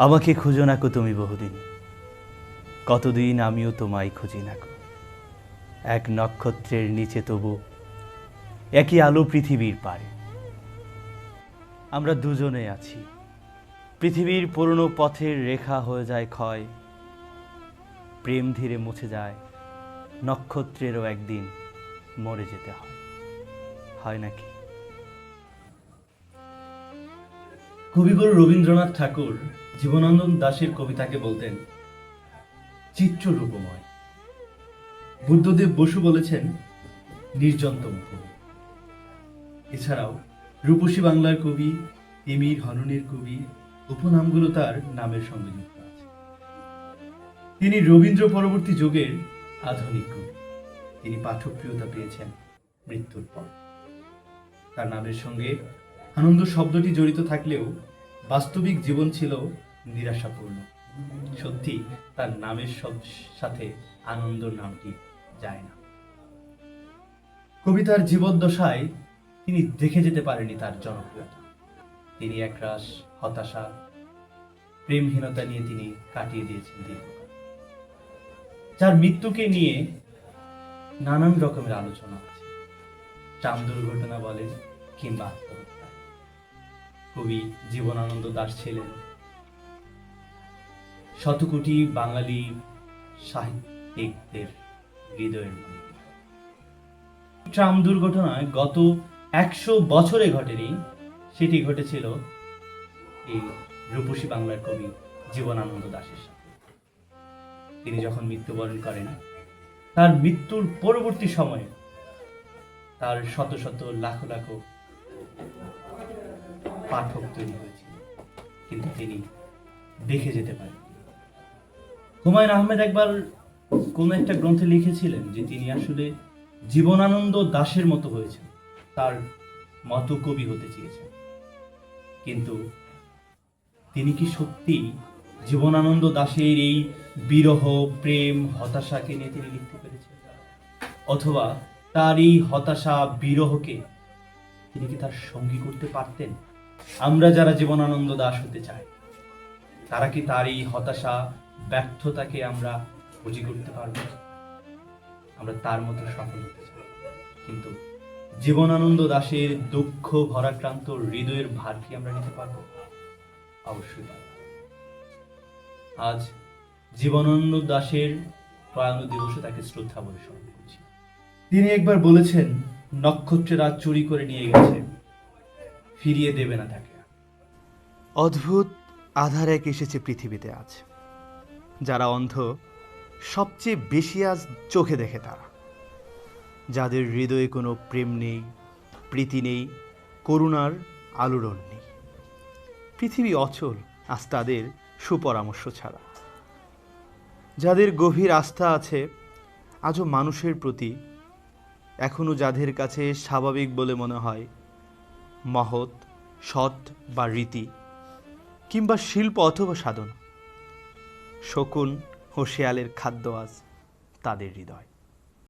আমাকে খুঁজো নাকো তুমি বহুদিন। কতদিন আমিও তোমায় খুঁজি নাকো এক নক্ষত্রের নিচে তবু একই আলো পৃথিবীর পারে। আমরা দুজনে আছি। পৃথিবীর পুরনো পথের রেখা হয়ে যায় ক্ষয়। প্রেম ধীরে মুছে যায়। নক্ষত্রেরও একদিন মরে যেতে হয়। হয় নাকি? কবিগুরু রবীন্দ্রনাথ ঠাকুর জীবনানন্দ দাশের কবিতাকে বলতেন চিত্ররূপময় বুদ্ধদেব বসু বলেছেন নির্জন্তম কবি এছাড়াও রূপসী বাংলার কবি তিমির হননের কবি, উপনামগুলো তার নামের সঙ্গে যুক্ত আছে। তিনি রবীন্দ্র পরবর্তী যুগের আধুনিক কবি। তিনি পাঠকপ্রিয়তা পেয়েছেন মৃত্যুর পর। তার নামের সঙ্গে আনন্দ শব্দটি জড়িত থাকলেও বাস্তবিক জীবন ছিল নিরাশাপূর্ণ। সত্যি, তার নামের সব সাথে আনন্দ নামটি যায় না। কবিতার জীবদ্দশায় তিনি দেখে যেতে পারেনি তার জনপ্রিয়তা। তিনি একরাশ, হতাশা, প্রেমহীনতা নিয়ে তিনি কাটিয়ে দিয়েছেন দীর্ঘকাল। যার মৃত্যুকে নিয়ে নানান রকমের আলোচনা আছে। ট্রাম দুর্ঘটনা বলেন কিংবা আত্মহত্যা। কবি জীবনানন্দ দাস ছিলেন শতকোটি বাঙালি সাহিত্যিকদের হৃদয়ের ট্রাম দুর্ঘটনায় গত একশো বছরে ঘটেনি, সেটি ঘটেছিল এই রূপসী বাংলার কবি জীবনানন্দ দাশের সাথে। তিনি যখন মৃত্যুবরণ করেন, তার মৃত্যুর পরবর্তী সময়ে তার শত শত লাখ লাখ পাঠক তৈরি হয়েছিল। কিন্তু তিনি দেখে যেতে পারেন হুমায়ুন আহমেদ একবার কোন একটা গ্রন্থে লিখেছিলেন যে তিনি আসলে জীবনানন্দ দাশের মতো হয়েছেন। তার মতো কবি হতে চেয়েছেন। কিন্তু তিনি কি সত্যি জীবনানন্দ দাশের এই বিরহ, প্রেম, হতাশাকে নিয়ে তিনি লিখতে পেরেছেন? অথবা তার এই হতাশা, বিরহকে তিনি কি তার সঙ্গী করতে পারতেন? আমরা যারা জীবনানন্দ দাস হতে চাই, তারা কি তার এই হতাশা ব্যর্থতাকে আমরা বুঝি করতে পারব। আমরা তার মতো সফল হতে চাই। কিন্তু জীবনানন্দ দাশের দুঃখ, ভরাক্রান্ত হৃদয়ের ভার কি আমরা নিতে পারব? অবশ্যই আজ জীবনানন্দ দাশের প্রয়াণ দিবসে তাকে শ্রদ্ধা বলে স্মরণ করছি। তিনি একবার বলেছেন, নক্ষত্রেরা চুরি করে নিয়ে গেছে, ফিরিয়ে দেবে না তাকে। অদ্ভুত আধার এক এসেছে পৃথিবীতে আজ। যারা অন্ধ, সবচেয়ে বেশি আজ চোখে দেখে তারা। যাদের হৃদয়ে কোনো প্রেম নেই, প্রীতি নেই, করুণার আলোড়ন নেই। পৃথিবী অচল, আজ তাদের সুপরামর্শ ছাড়া। যাদের গভীর আস্থা আছে, আজও মানুষের প্রতি এখনও যাদের কাছে স্বাভাবিক বলে মনে হয়, মহৎ, সৎ বা রীতি, কিংবা শিল্প অথবা সাধন। শকুন ও শেয়ালের খাদ্য আজ তাদের হৃদয়।